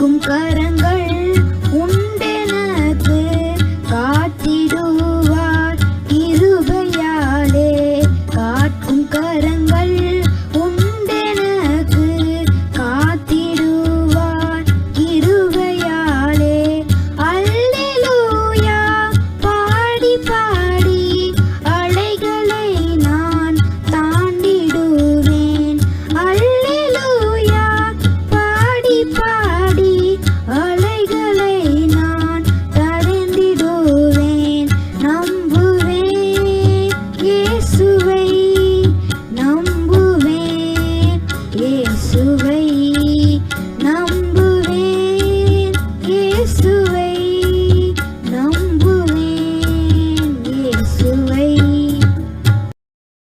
கரங்க